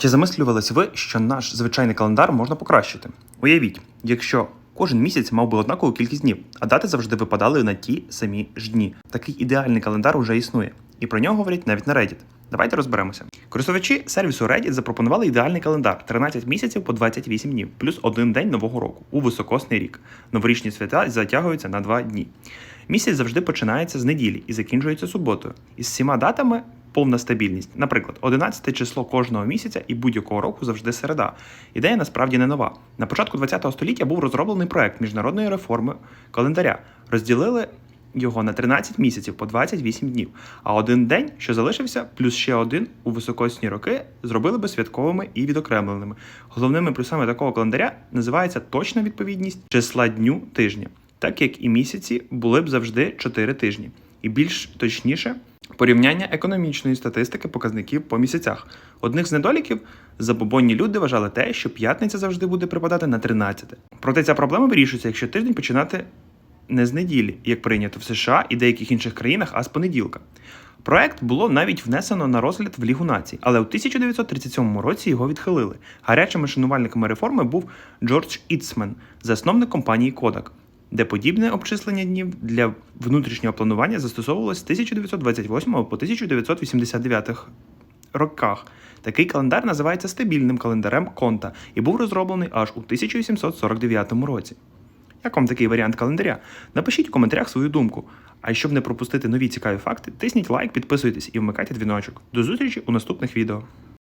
Чи замислювались ви, що наш звичайний календар можна покращити? Уявіть, якщо кожен місяць мав би однакову кількість днів, а дати завжди випадали на ті самі ж дні. Такий ідеальний календар уже існує, і про нього говорять навіть на Reddit. Давайте розберемося. Користувачі сервісу Reddit запропонували ідеальний календар 13 місяців по 28 днів, плюс один день нового року у високосний рік. Новорічні свята затягуються на два дні. Місяць завжди починається з неділі і закінчується суботою. Із всіма датами повна стабільність. Наприклад, 11 число кожного місяця і будь-якого року завжди середа. Ідея насправді не нова. На початку ХХ століття був розроблений проект міжнародної реформи календаря. Розділили його на 13 місяців по 28 днів. А один день, що залишився, плюс ще один у високосні роки, зробили би святковими і відокремленими. Головними плюсами такого календаря називається точна відповідність числа дню тижня, так як і місяці були б завжди 4 тижні. І більш точніше, порівняння економічної статистики показників по місяцях. Одних з недоліків забобонні люди вважали те, що п'ятниця завжди буде припадати на 13. Проте ця проблема вирішується, якщо тиждень починати не з неділі, як прийнято в США і деяких інших країнах, а з понеділка. Проект було навіть внесено на розгляд в Лігу націй, але у 1937 році його відхилили. Гарячими шанувальниками реформи був Джордж Іцмен, засновник компанії Kodak, де подібне обчислення днів для внутрішнього планування застосовувалось з 1928 по 1989 роках. Такий календар називається стабільним календарем Конта і був розроблений аж у 1749 році. Як вам такий варіант календаря? Напишіть в коментарях свою думку. А щоб не пропустити нові цікаві факти, тисніть лайк, підписуйтесь і вмикайте дзвіночок. До зустрічі у наступних відео.